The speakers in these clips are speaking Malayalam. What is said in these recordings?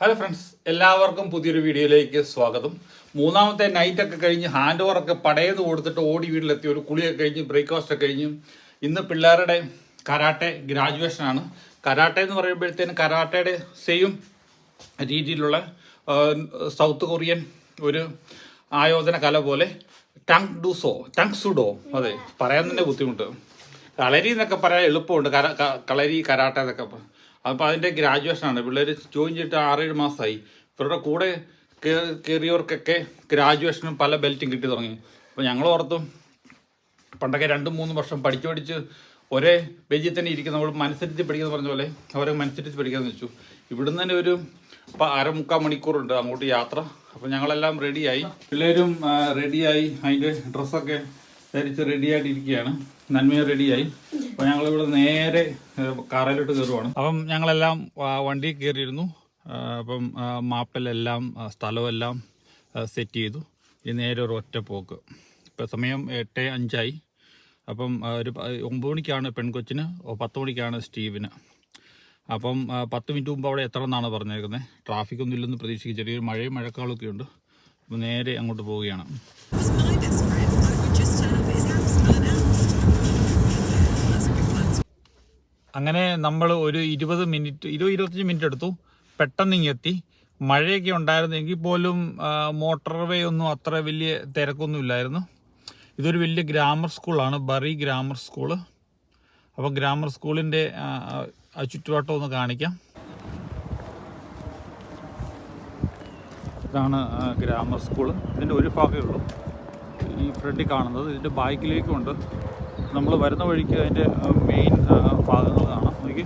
ഹലോ ഫ്രണ്ട്സ് എല്ലാവർക്കും പുതിയൊരു വീഡിയോയിലേക്ക് സ്വാഗതം. മൂന്നാമത്തെ നൈറ്റ് ഒക്കെ കഴിഞ്ഞ് ഹാൻഡ് ഓവറൊക്കെ പടയെന്ന് കൊടുത്തിട്ട് ഓടി വീട്ടിലെത്തി. ഒരു കുളിയൊക്കെ കഴിഞ്ഞ് ബ്രേക്ക്ഫാസ്റ്റ് ഒക്കെ കഴിഞ്ഞ്. ഇന്ന് പിള്ളേരുടെ കരാട്ടെ ഗ്രാജുവേഷനാണ് കരാട്ടെ എന്ന് പറയുമ്പോഴത്തേന് കരാട്ടയുടെ സെയിം രീതിയിലുള്ള സൗത്ത് കൊറിയൻ ഒരു ആയോധന കല പോലെ ടങ് ഡൂസോ ടങ് സുഡോ അതെ പറയാൻ തന്നെ ബുദ്ധിമുട്ട്. കളരി എന്നൊക്കെ പറയാൻ എളുപ്പമുണ്ട്. കളരി കരാട്ട എന്നൊക്കെ. അപ്പോൾ അതിന്റെ ഗ്രാജുവേഷനാണ് പിള്ളേർ ജോയിൻ ചെയ്തിട്ട് ആറേഴ് മാസമായി ഇവരുടെ കൂടെ കയറിയവർക്കൊക്കെ ഗ്രാജുവേഷനും പല ബെൽറ്റും കിട്ടി തുടങ്ങി. അപ്പോൾ ഞങ്ങൾ ഓർത്തും പണ്ടൊക്കെ രണ്ടും മൂന്നും വർഷം പഠിച്ചു പഠിച്ച് ഒരേ ബെഞ്ചിൽ തന്നെ ഇരിക്കുന്ന നമ്മൾ മനസ്സരിച്ച് പഠിക്കുന്ന പറഞ്ഞ പോലെ അവരെ മനസ്സരിച്ച് പഠിക്കാമെന്ന് വെച്ചു. ഇവിടുന്ന് തന്നെ ഒരു അരമുക്കാൽ മണിക്കൂറുണ്ട് അങ്ങോട്ട് യാത്ര. അപ്പോൾ ഞങ്ങളെല്ലാം റെഡിയായി പിള്ളേരും റെഡിയായി അതിന്റെ ഡ്രസ്സൊക്കെ ധരിച്ച് റെഡിയായിട്ടിരിക്കുകയാണ് നന്മയും റെഡിയായി അപ്പോൾ ഞങ്ങളിവിടെ നേരെ കാറയിലോട്ട് കയറുവാണ് അപ്പം ഞങ്ങളെല്ലാം വണ്ടി കയറിയിരുന്നു. അപ്പം മാപ്പിലെല്ലാം സ്ഥലമെല്ലാം സെറ്റ് ചെയ്തു. ഇനി നേരെ ഒരു ഒറ്റ പോക്ക്. ഇപ്പം സമയം എട്ട് അഞ്ചായി. അപ്പം ഒരു ഒമ്പത് മണിക്കാണ് പെൺകൊച്ചിന് പത്ത് മണിക്കാണ് സ്റ്റീവിന്. അപ്പം പത്ത് മിനിറ്റ് മുമ്പ് അവിടെ എത്തണം എന്നാണ് പറഞ്ഞേക്കുന്നത് ട്രാഫിക് ഒന്നും ഇല്ലെന്ന് പ്രതീക്ഷിക്കും. ചെറിയൊരു മഴയും മഴക്കാളൊക്കെ ഉണ്ട് അപ്പം നേരെ അങ്ങോട്ട് പോവുകയാണ്. അങ്ങനെ നമ്മൾ ഒരു ഇരുപത് മിനിറ്റ് ഇരുപത് ഇരുപത്തഞ്ച് മിനിറ്റ് എടുത്തു. പെട്ടെന്ന് ഇങ്ങെത്തി. മഴയൊക്കെ ഉണ്ടായിരുന്നെങ്കിൽ പോലും മോട്ടോർ വേ ഒന്നും അത്ര വലിയ തിരക്കൊന്നും ഇല്ലായിരുന്നു. ഇതൊരു വലിയ ഗ്രാമർ സ്കൂളാണ് ബറി ഗ്രാമർ സ്കൂൾ അപ്പോൾ ഗ്രാമർ സ്കൂളിന്റെ ചുറ്റുവട്ടം ഒന്ന് കാണിക്കാം. ഇതാണ് ഗ്രാമർ സ്കൂൾ ഇതിന്റെ ഒരു ഭാഗമേ ഉള്ളൂ. ഈ ഫ്രണ്ടിൽ കാണുന്നത്. ഇതിന്റെ ബാക്കിലേക്കുമുണ്ട് നമ്മൾ വരുന്ന വഴിക്ക് അതിന്റെ മെയിൻ ഭാഗങ്ങൾ കാണാം. നോക്കി.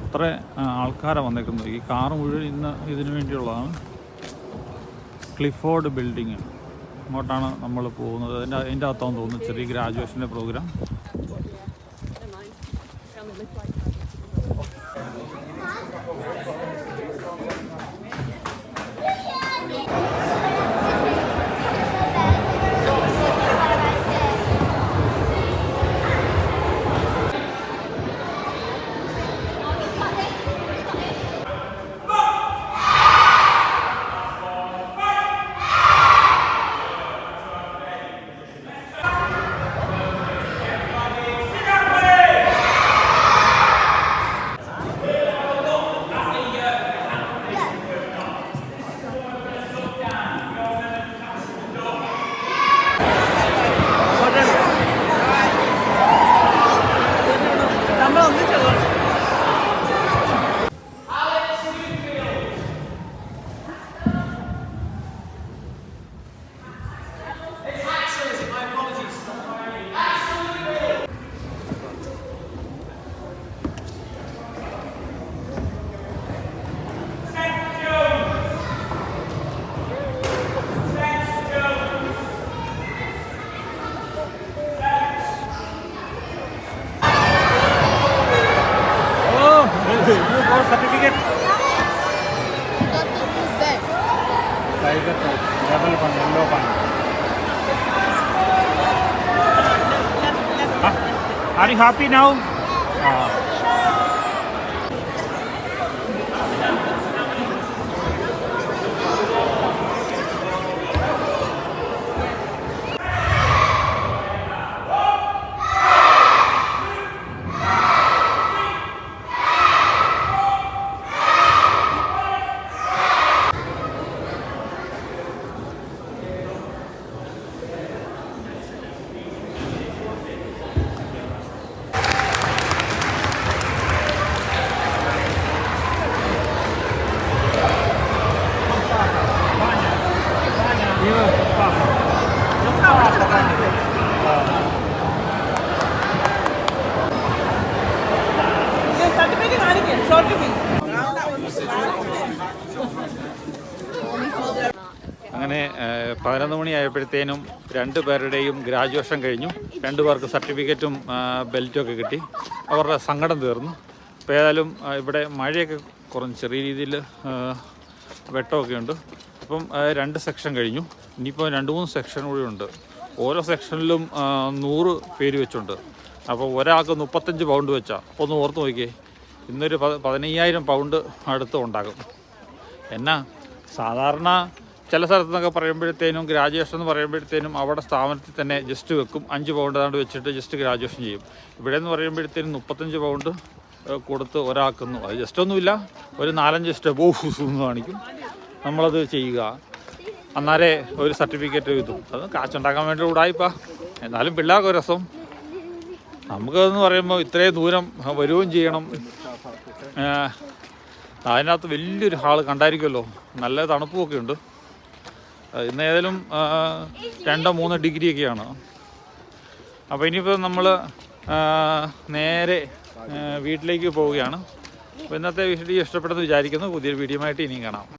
എത്ര ആൾക്കാരാണ് വന്നേക്കുന്നത്. ഈ കാർ മുഴുവൻ ഇന്ന് ഇതിനു വേണ്ടിയുള്ളതാണ്. ക്ലിഫോർഡ് ബിൽഡിങ് അങ്ങോട്ടാണ് നമ്മൾ പോകുന്നത്. അതിന്റെ അതിന്റെ അകത്താന്ന് തോന്നുന്നു ചെറിയ ഗ്രാജുവേഷന്റെ programme. certificate. Ah, are you happy now? Ah. അങ്ങനെ പതിനൊന്ന് മണിയായപ്പോഴത്തേനും രണ്ട് പേരുടെയും ഗ്രാജുവേഷൻ കഴിഞ്ഞു. രണ്ടു പേർക്ക് സർട്ടിഫിക്കറ്റും ബെൽറ്റും ഒക്കെ കിട്ടി. അവരുടെ സങ്കടം തീർന്നു. അപ്പോൾ ഏതായാലും ഇവിടെ മഴയൊക്കെ കുറഞ്ഞ്. ചെറിയ രീതിയിൽ വെട്ടമൊക്കെ ഉണ്ട്. അപ്പം രണ്ട് സെക്ഷൻ കഴിഞ്ഞു. ഇനിയിപ്പോൾ രണ്ട് മൂന്ന് സെക്ഷൻ കൂടി ഉണ്ട്. ഓരോ സെക്ഷനിലും നൂറ് പേര് വെച്ചുണ്ട് അപ്പോൾ ഒരാൾക്ക് മുപ്പത്തഞ്ച് പൗണ്ട് വെച്ചാൽ ഒന്ന് ഓർത്ത് നോക്കിയേ. ഇന്നൊരു പതിനയ്യായിരം പൗണ്ട് അടുത്ത് ഉണ്ടാകും. എന്നാ സാധാരണ ചില സ്ഥലത്ത് നിന്നൊക്കെ പറയുമ്പോഴത്തേനും ഗ്രാജുവേഷൻ എന്ന് പറയുമ്പോഴത്തേനും അവിടെ സ്ഥാപനത്തിൽ തന്നെ ജസ്റ്റ് വെക്കും. അഞ്ച് പൗണ്ട് ഏതാണ്ട് വെച്ചിട്ട് ജസ്റ്റ് ഗ്രാജുവേഷൻ ചെയ്യും. ഇവിടെ എന്ന് പറയുമ്പോഴത്തേനും മുപ്പത്തഞ്ച് പൗണ്ട് കൊടുത്ത് ഒരാക്കുന്നു. അത് ജസ്റ്റ് ഒന്നുമില്ല ഒരു നാലഞ്ച് സ്റ്റെപ്പ് എന്ന് കാണിക്കും. നമ്മളത് ചെയ്യുക. അന്നാലേ ഒരു സർട്ടിഫിക്കറ്റ് കിട്ടും. അത് കാശുണ്ടാക്കാൻ വേണ്ടി ഉടായിപ്പാ. എന്നാലും പിള്ളേർക്ക് ഒരു രസം. നമുക്കതെന്ന് പറയുമ്പോൾ ഇത്രയും ദൂരം വരികയും ചെയ്യണം. അതിനകത്ത് വലിയൊരു ഹാൾ കണ്ടായിരിക്കുമല്ലോ. നല്ല തണുപ്പുമൊക്കെ ഉണ്ട്. ഇന്ന് ഏതായാലും രണ്ടോ മൂന്നോ ഡിഗ്രിയൊക്കെയാണ്. അപ്പോൾ ഇനിയിപ്പോൾ നമ്മൾ നേരെ വീട്ടിലേക്ക് പോവുകയാണ്. അപ്പോൾ ഇന്നത്തെ വീഡിയോ ഇഷ്ടപ്പെട്ടെന്ന് വിചാരിക്കുന്നു. പുതിയൊരു വീഡിയോ ആയിട്ട് ഇനിയും കാണാം.